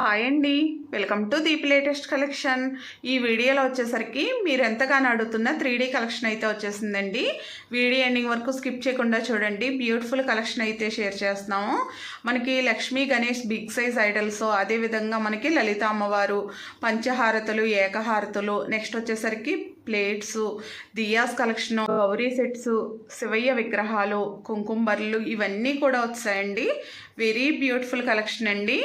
Hi అండి. Welcome to Deep latest collection. ఈ వీడియోలో వచ్చేసరికి మీరు ఎంతగానో అడుగుతున్న త్రీ డీ కలెక్షన్ అయితే వచ్చేసిందండి. వీడియో ఎండింగ్ వరకు స్కిప్ చేయకుండా చూడండి. బ్యూటిఫుల్ కలెక్షన్ అయితే షేర్ చేస్తున్నాము. మనకి Lakshmi Ganesh big size idols అదేవిధంగా మనకి లలిత అమ్మవారు పంచహారతులు ఏకహారతులు నెక్స్ట్ వచ్చేసరికి plates diyas collection Gauri sets Shivayya విగ్రహాలు కుంకుంబర్లు ఇవన్నీ కూడా వచ్చాయండి. వెరీ బ్యూటిఫుల్ కలెక్షన్ అండి.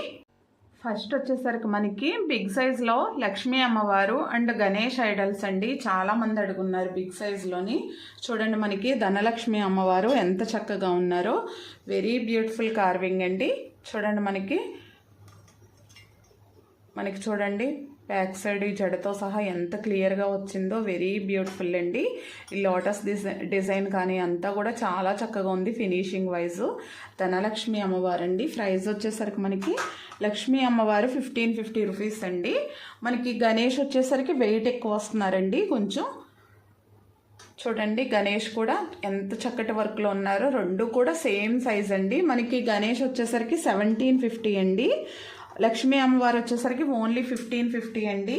ఫస్ట్ వచ్చేసరికి మనకి బిగ్ సైజ్లో లక్ష్మీ అమ్మవారు అండ్ గణేష్ ఐడల్స్ అండి. చాలా మంది అడుగున్నారు బిగ్ సైజ్లోని చూడండి మనకి ధనలక్ష్మి అమ్మవారు ఎంత చక్కగా ఉన్నారో. వెరీ బ్యూటిఫుల్ కార్వింగ్ అండి. చూడండి మనకి. మనకి చూడండి. బ్యాక్ సైడ్ ఈ జడతో సహా ఎంత క్లియర్గా వచ్చిందో వెరీ బ్యూటిఫుల్ అండి. ఈ లోటస్ డిజైన్ డిజైన్ కానీ అంతా కూడా చాలా చక్కగా ఉంది ఫినిషింగ్ వైజ్. ధనలక్ష్మి అమ్మవారు అండి ప్రైస్ వచ్చేసరికి మనకి లక్ష్మీ అమ్మవారు ఫిఫ్టీన్ ఫిఫ్టీ రూపీస్ అండి. మనకి గణేష్ వచ్చేసరికి వెయిట్ ఎక్కువ వస్తున్నారండి కొంచెం. చూడండి గణేష్ కూడా ఎంత చక్కటి వర్క్లో ఉన్నారో. రెండు కూడా సేమ్ సైజ్ అండి. మనకి గణేష్ వచ్చేసరికి సెవెంటీన్ ఫిఫ్టీ అండి. లక్ష్మీ అమ్మవారు వచ్చేసరికి ఓన్లీ ఫిఫ్టీన్ ఫిఫ్టీ అండి.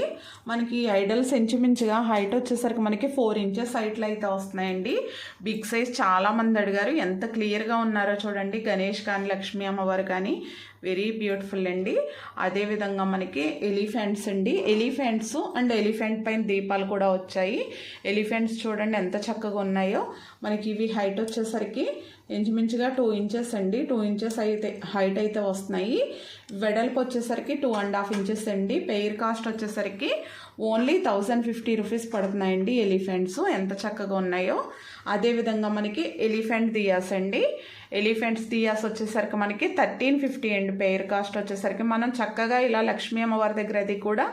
మనకి ఐడల్స్ ఇంచుమించుగా హైట్ వచ్చేసరికి మనకి ఫోర్ ఇంచెస్ హైట్లు అయితే వస్తున్నాయండి. బిగ్ సైజ్ చాలా మంది అడిగారు ఎంత క్లియర్గా ఉన్నారో చూడండి. గణేష్ కానీ లక్ష్మీ అమ్మవారు కానీ. వెరీ బ్యూటిఫుల్ అండి. అదేవిధంగా మనకి ఎలిఫెంట్స్ అండి. ఎలిఫెంట్స్ అండ్ ఎలిఫెంట్ పైన దీపాలు కూడా వచ్చాయి. ఎలిఫెంట్స్ చూడండి ఎంత చక్కగా ఉన్నాయో. మనకి ఇవి హైట్ వచ్చేసరికి ఇంచుమించుగా టూ ఇంచెస్ అండి. టూ ఇంచెస్ అయితే హైట్ అయితే వస్తున్నాయి. వెడల్పు వచ్చేసరికి టూ అండ్ హాఫ్ ఇంచెస్ అండి. పెయిర్ కాస్ట్ వచ్చేసరికి ఓన్లీ థౌజండ్ ఫిఫ్టీ రూపీస్ పడుతున్నాయండి ఎలిఫెంట్స్. ఎంత చక్కగా ఉన్నాయో. అదేవిధంగా మనకి ఎలిఫెంట్ దియాస్ అండి. ఎలిఫెంట్స్ దియాస్ వచ్చేసరికి మనకి థర్టీన్ ఫిఫ్టీ అండి పెయిర్ కాస్ట్ వచ్చేసరికి. మనం చక్కగా ఇలా లక్ష్మీ అమ్మవారి దగ్గర అది కూడా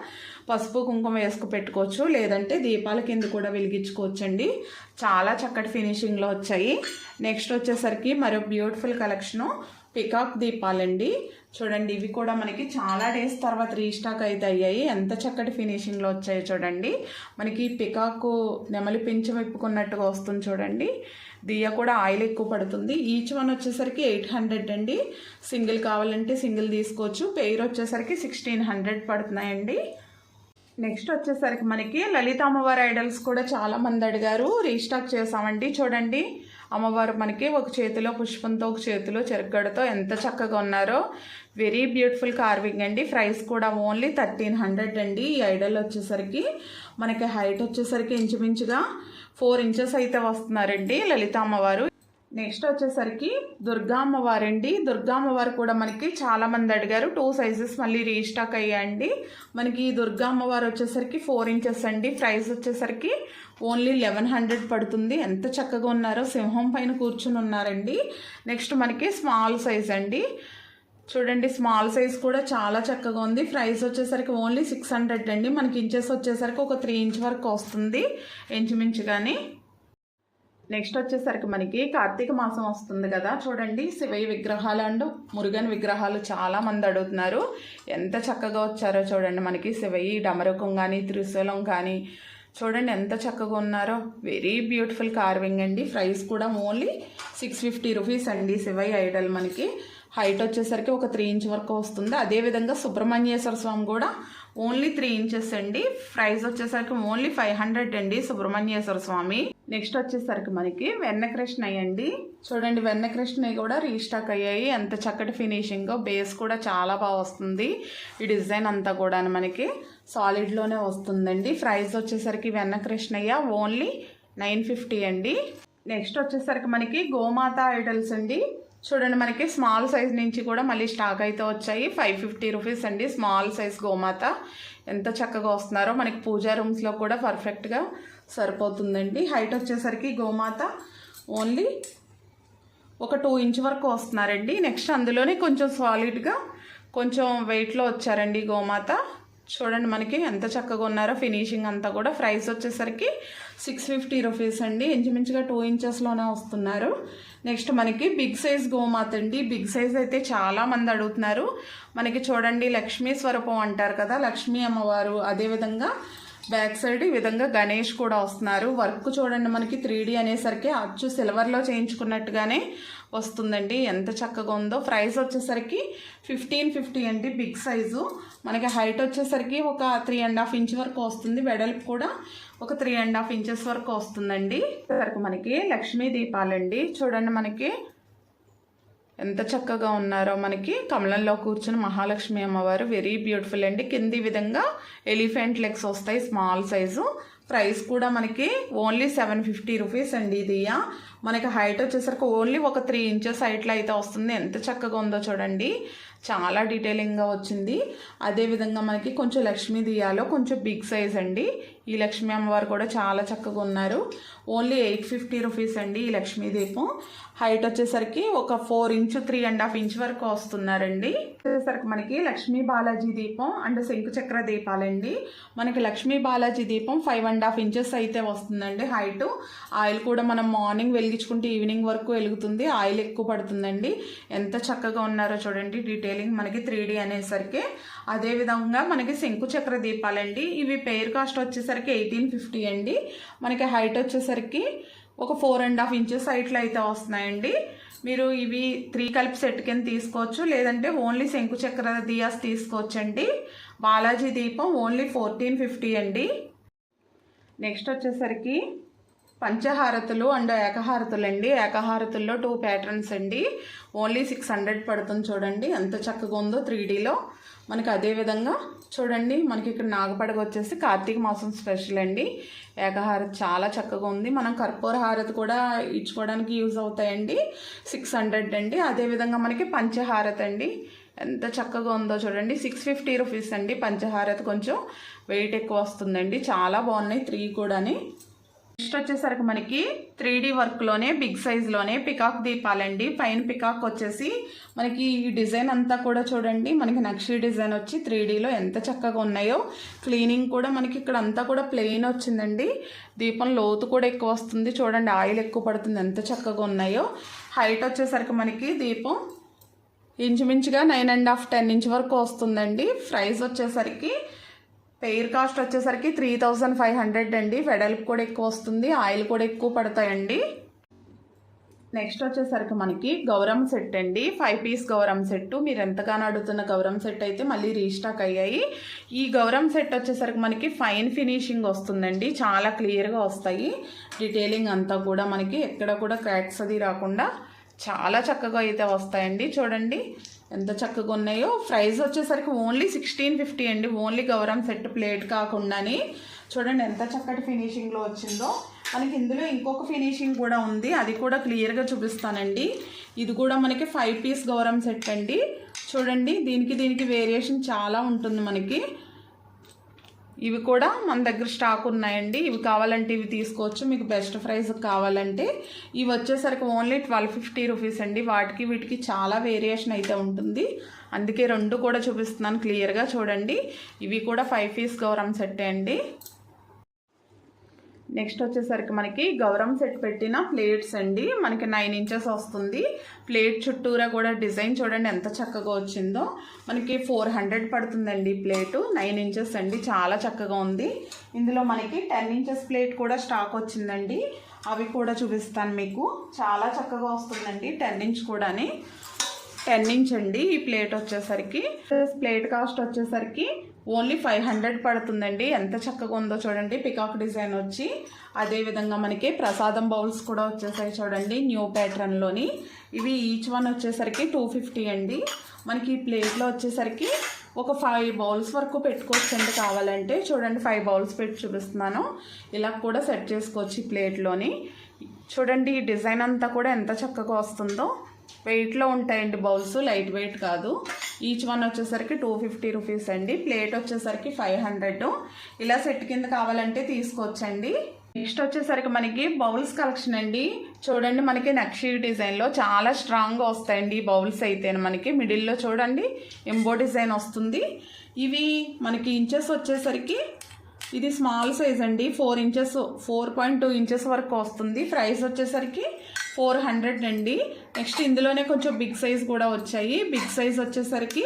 పసుపు కుంకుమ వేసుకు పెట్టుకోవచ్చు. లేదంటే దీపాల కింద కూడా వెలిగించుకోవచ్చండి. చాలా చక్కటి ఫినిషింగ్లో వచ్చాయి. నెక్స్ట్ వచ్చేసరికి మరో బ్యూటిఫుల్ కలెక్షను పికాక్ దీపాలండి. చూడండి ఇవి కూడా మనకి చాలా డేస్ తర్వాత రీస్టాక్ అయితే అయ్యాయి. ఎంత చక్కటి ఫినిషింగ్లో వచ్చాయో చూడండి. మనకి పికాకు నెమలి పింఛం విప్పుకున్నట్టుగా వస్తుంది చూడండి. దియ్య కూడా ఆయిల్ ఎక్కువ పడుతుంది. ఈచ్ వన్ వచ్చేసరికి ఎయిట్ హండ్రెడ్ అండి. సింగిల్ కావాలంటే సింగిల్ తీసుకోవచ్చు. పెయిర్ వచ్చేసరికి సిక్స్టీన్ హండ్రెడ్ పడుతున్నాయండి. నెక్స్ట్ వచ్చేసరికి మనకి లలిత అమ్మవారి ఐడల్స్ కూడా చాలా మంది అడిగారు. రీస్టాక్ చేసామండి. చూడండి. అమ్మవారు మనకి ఒక చేతిలో పుష్పంతో ఒక చేతిలో చెరగడతో ఎంత చక్కగా ఉన్నారో. వెరీ బ్యూటిఫుల్ కార్వింగ్ అండి. ప్రైస్ కూడా ఓన్లీ థర్టీన్ హండ్రెడ్ అండి. ఈ ఐడల్ వచ్చేసరికి మనకి హైట్ వచ్చేసరికి ఇంచుమించుగా ఫోర్ ఇంచెస్ అయితే వస్తున్నారండి లలిత అమ్మవారు. నెక్స్ట్ వచ్చేసరికి దుర్గా అమ్మవారండి. దుర్గా అమ్మవారు కూడా మనకి చాలా మంది అడిగారు టూ సైజెస్ మళ్ళీ రీస్టాక్ అయ్యాయండి. మనకి ఈ దుర్గా అమ్మవారు వచ్చేసరికి ఫోర్ ఇంచెస్ అండి. ప్రైస్ వచ్చేసరికి ఓన్లీ లెవెన్ హండ్రెడ్ పడుతుంది. ఎంత చక్కగా ఉన్నారో సింహం పైన కూర్చుని ఉన్నారండి. నెక్స్ట్ మనకి స్మాల్ సైజ్ అండి. చూడండి స్మాల్ సైజ్ కూడా చాలా చక్కగా ఉంది. ప్రైస్ వచ్చేసరికి ఓన్లీ సిక్స్ హండ్రెడ్ అండి. మనకి ఇంచెస్ వచ్చేసరికి ఒక త్రీ ఇంచ్ వరకు వస్తుంది. ఇంచుమించుగాని నెక్స్ట్ వచ్చేసరికి మనకి కార్తీక మాసం వస్తుంది కదా. చూడండి శివయ్య విగ్రహాలు అండ్ మురుగన్ విగ్రహాలు చాలా మంది అడుగుతున్నారు. ఎంత చక్కగా వచ్చారో చూడండి. మనకి శివయ్య డమరకం కానీ త్రిశూలం కానీ చూడండి ఎంత చక్కగా ఉన్నారో. వెరీ బ్యూటిఫుల్ కార్వింగ్ అండి. ప్రైస్ కూడా ఓన్లీ సిక్స్ ఫిఫ్టీ రూపీస్ అండి. శివై ఐడల్ మనకి. హైట్ వచ్చేసరికి ఒక త్రీ ఇంచ్ వరకు వస్తుంది. అదేవిధంగా సుబ్రహ్మణ్యేశ్వర స్వామి కూడా ఓన్లీ త్రీ ఇంచెస్ అండి. ప్రైస్ వచ్చేసరికి ఓన్లీ ఫైవ్ హండ్రెడ్ అండి సుబ్రహ్మణ్యేశ్వర స్వామి. నెక్స్ట్ వచ్చేసరికి మనకి వెన్నకృష్ణ అండి. చూడండి వెన్నకృష్ణ కూడా రీస్టాక్ అయ్యాయి. ఎంత చక్కటి ఫినిషింగ్ బేస్ కూడా చాలా బాగా వస్తుంది. ఈ డిజైన్ అంతా కూడా మనకి సాలిడ్లోనే వస్తుందండి. ప్రైస్ వచ్చేసరికి వెన్నకృష్ణయ్య ఓన్లీ నైన్ ఫిఫ్టీ అండి. నెక్స్ట్ వచ్చేసరికి మనకి గోమాత ఐడల్స్ అండి. చూడండి మనకి స్మాల్ సైజ్ నుంచి కూడా మళ్ళీ స్టాక్ అయితే వచ్చాయి. ఫైవ్ ఫిఫ్టీ రూపీస్ అండి. స్మాల్ సైజ్ గోమాత. ఎంత చక్కగా వస్తున్నారో మనకి పూజా రూమ్స్లో కూడా పర్ఫెక్ట్గా సరిపోతుందండి. హైట్ వచ్చేసరికి గోమాత ఓన్లీ ఒక టూ ఇంచ్ వరకు వస్తున్నారండి. నెక్స్ట్ అందులోనే కొంచెం సాలిడ్గా కొంచెం వెయిట్లో వచ్చారండి గోమాత. చూడండి మనకి ఎంత చక్కగా ఉన్నారో ఫినిషింగ్ అంతా కూడా. ప్రైస్ వచ్చేసరికి సిక్స్ ఫిఫ్టీ రూపీస్ అండి. ఇంచుమించుగా టూ ఇంచెస్లోనే వస్తున్నారు. నెక్స్ట్ మనకి బిగ్ సైజ్ గోమాత అండి. బిగ్ సైజ్ అయితే చాలా మంది అడుగుతున్నారు. మనకి చూడండి లక్ష్మీ స్వరూపం అంటారు కదా లక్ష్మీ అమ్మవారు. అదేవిధంగా బ్యాక్ సైడ్ ఈ విధంగా గణేష్ కూడా వస్తున్నారు. వర్క్ చూడండి మనకి త్రీ అనేసరికి అచ్చు సిల్వర్లో చేయించుకున్నట్టుగానే వస్తుందండి. ఎంత చక్కగా ఉందో. ప్రైస్ వచ్చేసరికి ఫిఫ్టీన్ ఫిఫ్టీ అండి బిగ్ సైజు. మనకి హైట్ వచ్చేసరికి ఒక త్రీ అండ్ హాఫ్ ఇంచ్ వరకు వస్తుంది. వెడల్పు కూడా ఒక త్రీ అండ్ హాఫ్ ఇంచెస్ వరకు వస్తుందండి. వరకు మనకి లక్ష్మీ దీపాలండి. చూడండి మనకి ఎంత చక్కగా ఉన్నారో మనకి కమలంలో కూర్చుని మహాలక్ష్మి అమ్మవారు. వెరీ బ్యూటిఫుల్ అండి. కింది విధంగా ఎలిఫెంట్ లెగ్స్ వస్తాయి స్మాల్ సైజు ప్రైస్ కూడా మనకి ఓన్లీ సెవెన్ ఫిఫ్టీ రూపీస్ అండి ఇది. మనకి హైట్ వచ్చేసరికి ఓన్లీ ఒక త్రీ ఇంచెస్ హైట్లో అయితే వస్తుంది. ఎంత చక్కగా ఉందో చూడండి. చాలా డీటెయిలింగ్గా వచ్చింది. అదేవిధంగా మనకి కొంచెం లక్ష్మీ దియాలో కొంచెం బిగ్ సైజ్ అండి. ఈ లక్ష్మీ అమ్మవారు కూడా చాలా చక్కగా ఉన్నారు. ఓన్లీ ఎయిట్ ఫిఫ్టీ రూపీస్ అండి ఈ లక్ష్మీ దీపం. హైట్ వచ్చేసరికి ఒక four inch three and half inch వరకు వస్తున్నారండి. వచ్చేసరికి మనకి లక్ష్మీ బాలాజీ దీపం అండ్ శంకు చక్ర దీపాలండి. మనకి లక్ష్మీ బాలాజీ దీపం ఫైవ్ అండ్ హాఫ్ ఇంచెస్ అయితే వస్తుందండి హైట్ ఆయిల్ కూడా మనం మార్నింగ్ వెలిగించుకుంటే ఈవినింగ్ వరకు వెలుగుతుంది. ఆయిల్ ఎక్కువ పడుతుందండి. ఎంత చక్కగా ఉన్నారో చూడండి. డీటెయిలింగ్ మనకి త్రీ డీ అనేసరికి. అదేవిధంగా మనకి శంకు చక్ర దీపాలండి. ఇవి పేర్ కాస్ట్ వచ్చేసరికి ఎయిటీన్ ఫిఫ్టీ అండి. మనకి హైట్ వచ్చేసరికి ఒక ఫోర్ అండ్ హాఫ్ ఇంచెస్ హైట్లో అయితే వస్తున్నాయండి. మీరు ఇవి త్రీ కలిపి సెట్ కింద తీసుకోవచ్చు. లేదంటే ఓన్లీ శంకు చక్ర దియాస్ తీసుకోవచ్చండి. బాలాజీ దీపం ఓన్లీ ఫోర్టీన్ ఫిఫ్టీ అండి. నెక్స్ట్ వచ్చేసరికి పంచహారతులు అండ్ ఏకహారతులు అండి ఏకహారతుల్లో టూ ప్యాటర్న్స్ అండి. ఓన్లీ సిక్స్ హండ్రెడ్ పడుతుంది చూడండి. ఎంత చక్కగా ఉందో త్రీ డీలో మనకి అదే విధంగా చూడండి. మనకి ఇక్కడ నాగపడగ వచ్చేసి కార్తీక మాసం స్పెషల్ అండి. ఏకహారతి చాలా చక్కగా ఉంది. మనం కర్పూర హారతి కూడా ఇచ్చుకోవడానికి యూజ్ అవుతాయండి. సిక్స్ హండ్రెడ్ అండి. అదేవిధంగా మనకి పంచహారతి అండి. ఎంత చక్కగా ఉందో చూడండి. సిక్స్ ఫిఫ్టీ రూపీస్ అండి. పంచహారతి కొంచెం వెయిట్ ఎక్కువ వస్తుందండి. చాలా బాగున్నాయి. త్రీ కూడాని. నెక్స్ట్ వచ్చేసరికి మనకి త్రీ డీ వర్క్లోనే బిగ్ సైజ్లోనే పికాక్ దీపాలండి. పైన పికాక్ వచ్చేసి మనకి ఈ డిజైన్ అంతా కూడా చూడండి. మనకి నక్షి డిజైన్ వచ్చి త్రీ డీలో ఎంత చక్కగా ఉన్నాయో. క్లీనింగ్ కూడా మనకి ఇక్కడ అంతా కూడా ప్లెయిన్ వచ్చిందండి. దీపం లోతు కూడా ఎక్కువ వస్తుంది. చూడండి ఆయిల్ ఎక్కువ పడుతుంది. ఎంత చక్కగా ఉన్నాయో. హైట్ వచ్చేసరికి మనకి దీపం ఇంచుమించుగా nine and half ten inch వరకు వస్తుందండి. ప్రైస్ వచ్చేసరికి పెయిర్ కాస్ట్ వచ్చేసరికి త్రీ థౌజండ్ ఫైవ్ హండ్రెడ్ అండి. వెడల్పు కూడా ఎక్కువ వస్తుంది. ఆయిల్ కూడా ఎక్కువ పడతాయండి. నెక్స్ట్ వచ్చేసరికి మనకి గౌరం సెట్ అండి. ఫైవ్ పీస్ గౌరం సెట్. మీరు ఎంతగానో అడుగుతున్న గౌరం సెట్ అయితే మళ్ళీ రీస్టాక్ అయ్యాయి. ఈ గౌరం సెట్ వచ్చేసరికి మనకి ఫైన్ ఫినిషింగ్ వస్తుందండి. చాలా క్లియర్గా వస్తాయి. డీటెయిలింగ్ అంతా కూడా మనకి ఎక్కడ కూడా క్రాక్స్ అది రాకుండా చాలా చక్కగా అయితే వస్తాయండి. చూడండి. ఎంత చక్కగా ఉన్నాయో. ప్రైస్ వచ్చేసరికి ఓన్లీ సిక్స్టీన్ ఫిఫ్టీ అండి. ఓన్లీ గౌరమ్ సెట్ ప్లేట్ కాకుండాని. చూడండి ఎంత చక్కటి ఫినిషింగ్లో వచ్చిందో. మనకి ఇందులో ఇంకొక ఫినిషింగ్ కూడా ఉంది. అది కూడా క్లియర్గా చూపిస్తానండి. ఇది కూడా మనకి ఫైవ్ పీస్ గౌరం సెట్ అండి. చూడండి దీనికి దీనికి వేరియేషన్ చాలా ఉంటుంది మనకి. ఇవి కూడా మన దగ్గర స్టాక్ ఉన్నాయండి. ఇవి కావాలంటే ఇవి తీసుకోవచ్చు. మీకు బెస్ట్ ప్రైస్ కావాలంటే ఇవి వచ్చేసరికి ఓన్లీ ట్వెల్వ్ ఫిఫ్టీ రూపీస్ అండి. వాటికి వీటికి చాలా వేరియేషన్ అయితే ఉంటుంది. అందుకే రెండు కూడా చూపిస్తున్నాను. క్లియర్గా చూడండి. ఇవి కూడా ఫైవ్ పీస్ గౌరవం సెట్టే అండి. నెక్స్ట్ వచ్చేసరికి మనకి గౌరం సెట్ పెట్టిన ప్లేట్స్ అండి. మనకి నైన్ ఇంచెస్ వస్తుంది. ప్లేట్ చుట్టూరా కూడా డిజైన్ చూడండి ఎంత చక్కగా వచ్చిందో. మనకి ఫోర్ హండ్రెడ్ పడుతుందండి ప్లేటు నైన్ ఇంచెస్ అండి. చాలా చక్కగా ఉంది. ఇందులో మనకి టెన్ ఇంచెస్ ప్లేట్ కూడా స్టాక్ వచ్చిందండి. అవి కూడా చూపిస్తాను మీకు. చాలా చక్కగా వస్తుందండి. టెన్ ఇంచ్ కూడాని. టెన్ ఇంచ్ అండి ఈ ప్లేట్ వచ్చేసరికి. ప్లేట్ కాస్ట్ వచ్చేసరికి ఓన్లీ ఫైవ్ హండ్రెడ్ పడుతుందండి. ఎంత చక్కగా ఉందో చూడండి. పికాక్ డిజైన్ వచ్చి అదేవిధంగా మనకి ప్రసాదం బౌల్స్ కూడా వచ్చేసాయి చూడండి న్యూ ప్యాటర్న్లోని ఇవి ఈచ్ వన్ వచ్చేసరికి టూ ఫిఫ్టీ అండి. మనకి ఈ ప్లేట్లో వచ్చేసరికి ఒక ఫైవ్ బౌల్స్ వరకు పెట్టుకోవచ్చండి కావాలంటే. చూడండి ఫైవ్ బౌల్స్ పెట్టి చూపిస్తున్నాను. ఇలా కూడా సెట్ చేసుకోవచ్చు ఈ ప్లేట్లోని చూడండి ఈ డిజైన్ అంతా కూడా ఎంత చక్కగా వస్తుందో. వెయిట్లో ఉంటాయండి బౌల్స్ లైట్ వెయిట్ కాదు. ఈచ్ వన్ వచ్చేసరికి టూ ఫిఫ్టీ రూపీస్ అండి. ప్లేట్ వచ్చేసరికి ఫైవ్ హండ్రెడ్. ఇలా సెట్ కింద కావాలంటే తీసుకోవచ్చండి. నెక్స్ట్ వచ్చేసరికి మనకి బౌల్స్ కలెక్షన్ అండి. చూడండి మనకి నక్షి డిజైన్లో చాలా స్ట్రాంగ్గా వస్తాయండి ఈ బౌల్స్ అయితే మనకి. మిడిల్లో చూడండి ఎంబో డిజైన్ వస్తుంది. ఇవి మనకి ఇంచెస్ వచ్చేసరికి ఇది స్మాల్ సైజ్ అండి. Four inches four point two inches వరకు వస్తుంది. ప్రైస్ వచ్చేసరికి ఫోర్ హండ్రెడ్ అండి. నెక్స్ట్ ఇందులోనే కొంచెం బిగ్ సైజ్ కూడా వచ్చాయి. బిగ్ సైజ్ వచ్చేసరికి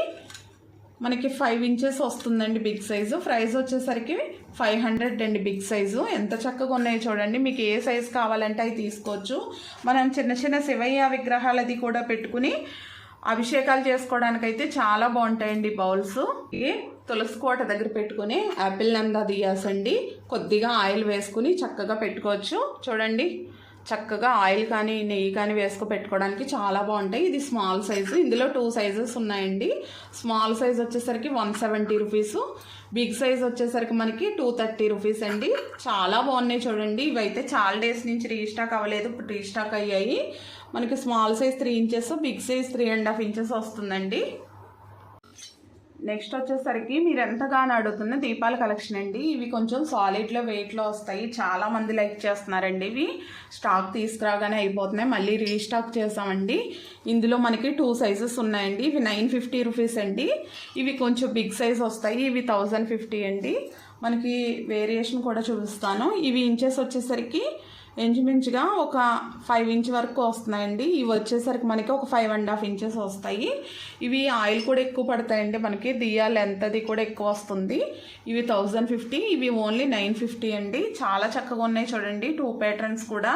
మనకి ఫైవ్ ఇంచెస్ వస్తుందండి బిగ్ సైజు ప్రైస్ వచ్చేసరికి ఫైవ్ హండ్రెడ్ అండి బిగ్ సైజు ఎంత చక్కగా ఉన్నాయో చూడండి. మీకు ఏ సైజు కావాలంటే అవి తీసుకోవచ్చు. మనం చిన్న చిన్న శివయ్య విగ్రహాలది కూడా పెట్టుకుని అభిషేకాలు చేసుకోవడానికైతే చాలా బాగుంటాయండి బౌల్స్. తులసి కోట దగ్గర పెట్టుకుని యాపిల్ నందా దియాసండి కొద్దిగా ఆయిల్ వేసుకుని చక్కగా పెట్టుకోవచ్చు. చూడండి చక్కగా ఆయిల్ కానీ నెయ్యి కానీ వేసుకు పెట్టుకోవడానికి చాలా బాగుంటాయి. ఇది స్మాల్ సైజు ఇందులో టూ సైజెస్ ఉన్నాయండి. స్మాల్ సైజ్ వచ్చేసరికి one seventy rupees big size వచ్చేసరికి మనకి టూ థర్టీ రూపీస్ అండి. చాలా బాగున్నాయి చూడండి. ఇవైతే చాలా డేస్ నుంచి రీస్టాక్ అవ్వలేదు ఇప్పుడు రీస్టాక్ అయ్యాయి. మనకి small size three inches big size three and half inches వస్తుందండి. నెక్స్ట్ వచ్చేసరికి మీరు ఎంతగానో అడుగుతున్న దీపాల కలెక్షన్ అండి. ఇవి కొంచెం సాలిడ్లో వెయిట్లో వస్తాయి. చాలా మంది లైక్ చేస్తున్నారండి ఇవి. స్టాక్ తీసుకురాగానే అయిపోతున్నాయి. మళ్ళీ రీస్టాక్ చేసామండి. ఇందులో మనకి టూ సైజెస్ ఉన్నాయండి. ఇవి నైన్ ఫిఫ్టీ రూపీస్ అండి. ఇవి కొంచెం బిగ్ సైజ్ వస్తాయి. ఇవి థౌజండ్ ఫిఫ్టీ అండి. మనకి వేరియేషన్ కూడా చూపిస్తాను. ఇవి ఇంచెస్ వచ్చేసరికి ఇంచుమించుగా ఒక ఫైవ్ ఇంచ్ వరకు వస్తున్నాయండి. ఇవి వచ్చేసరికి మనకి ఒక ఫైవ్ అండ్ హాఫ్ ఇంచెస్ వస్తాయి. ఇవి ఆయిల్ కూడా ఎక్కువ పడతాయండి మనకి. దియా లెంత్ అది కూడా ఎక్కువ వస్తుంది. ఇవి థౌజండ్ ఫిఫ్టీ ఇవి ఓన్లీ నైన్ ఫిఫ్టీ అండి. చాలా చక్కగా ఉన్నాయి చూడండి. టూ ప్యాటర్న్స్ కూడా.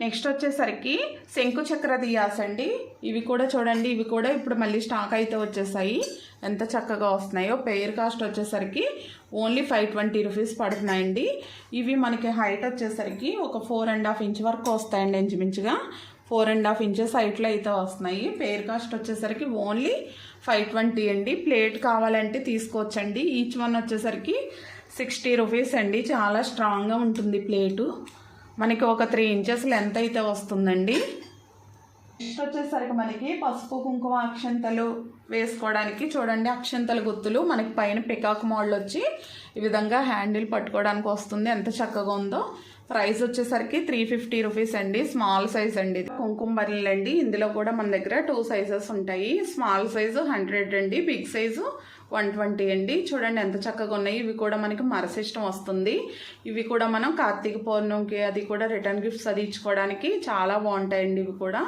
నెక్స్ట్ వచ్చేసరికి శంకు చక్ర దియాస్ అండి. ఇవి కూడా చూడండి. ఇవి కూడా ఇప్పుడు మళ్ళీ స్టాక్ అయితే వచ్చేసాయి. ఎంత చక్కగా వస్తున్నాయో. పెయిర్ కాస్ట్ వచ్చేసరికి ఓన్లీ ఫైవ్ ట్వంటీ రూపీస్ పడుతున్నాయండి. ఇవి మనకి హైట్ వచ్చేసరికి ఒక ఫోర్ అండ్ హాఫ్ ఇంచ్ వరకు వస్తాయండి ఇంచుమించుగా. ఫోర్ అండ్ హాఫ్ ఇంచెస్ హైట్లో అయితే వస్తున్నాయి. పేర్ కాస్ట్ వచ్చేసరికి ఓన్లీ ఫైవ్ ట్వంటీ అండి. ప్లేట్ కావాలంటే తీసుకోవచ్చండి. ఈచ్ వన్ వచ్చేసరికి సిక్స్టీ రూపీస్ అండి. చాలా స్ట్రాంగ్గా ఉంటుంది ప్లేటు. మనకి ఒక త్రీ ఇంచెస్ లెంత్ అయితే వస్తుందండి. నెక్స్ట్ వచ్చేసరికి మనకి పసుపు కుంకుమ అక్షంతలు వేసుకోవడానికి చూడండి అక్షంతల గుత్తులు మనకి పైన పికాక్ మోడల్ వచ్చి ఈ విధంగా హ్యాండిల్ పట్టుకోవడానికి వస్తుంది. ఎంత చక్కగా ఉందో. ప్రైస్ వచ్చేసరికి త్రీ ఫిఫ్టీ రూపీస్ అండి. స్మాల్ సైజ్ అండి ఇది. కుంకుమ బర్రెలు అండి. ఇందులో కూడా మన దగ్గర టూ సైజెస్ ఉంటాయి. స్మాల్ సైజు హండ్రెడ్ అండి. బిగ్ సైజు వన్ ట్వంటీ అండి. చూడండి ఎంత చక్కగా ఉన్నాయి. ఇవి కూడా మనకి మరసిష్టం వస్తుంది. ఇవి కూడా మనం కార్తీక పౌర్ణమికి అది కూడా రిటర్న్ గిఫ్ట్స్ అది ఇచ్చుకోవడానికి చాలా బాగుంటాయండి ఇవి కూడా.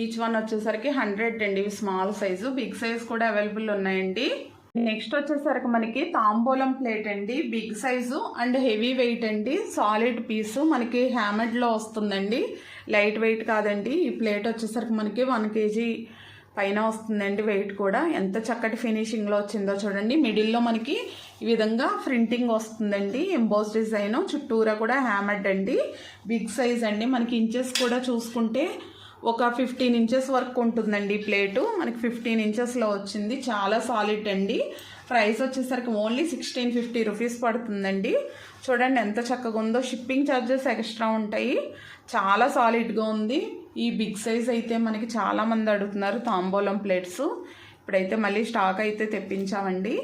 ఈచ్ వన్ వచ్చేసరికి హండ్రెడ్ అండి. ఇవి స్మాల్ సైజు బిగ్ సైజ్ కూడా అవైలబుల్ ఉన్నాయండి. నెక్స్ట్ వచ్చేసరికి మనకి తాంబూలం ప్లేట్ అండి. Big size and heavy weight అండి. సాలిడ్ పీసు మనకి హ్యామెడ్లో వస్తుందండి. లైట్ వెయిట్ కాదండి. ఈ ప్లేట్ వచ్చేసరికి మనకి వన్ కేజీ పైన వస్తుందండి వెయిట్ కూడా. ఎంత చక్కటి ఫినిషింగ్లో వచ్చిందో చూడండి. మిడిల్లో మనకి ఈ విధంగా ప్రింటింగ్ వస్తుందండి. ఎంబోస్ డిజైన్ చుట్టూరా కూడా హ్యామెడ్ అండి. బిగ్ సైజ్ అండి. మనకి ఇంచెస్ కూడా చూసుకుంటే ఒక ఫిఫ్టీన్ ఇంచెస్ వరకు ఉంటుందండి ప్లేటు. మనకి ఫిఫ్టీన్ ఇంచెస్లో వచ్చింది. చాలా సాలిడ్ అండి. ప్రైస్ వచ్చేసరికి ఓన్లీ సిక్స్టీన్ ఫిఫ్టీ రూపీస్ పడుతుందండి. చూడండి ఎంత చక్కగా ఉందో. షిప్పింగ్ ఛార్జెస్ ఎక్స్ట్రా ఉంటాయి. చాలా సాలిడ్గా ఉంది. ఈ బిగ్ సైజ్ అయితే మనకి చాలామంది అడుగుతున్నారు తాంబూలం ప్లేట్స్ ఇప్పుడైతే మళ్ళీ స్టాక్ అయితే తెప్పించామండి.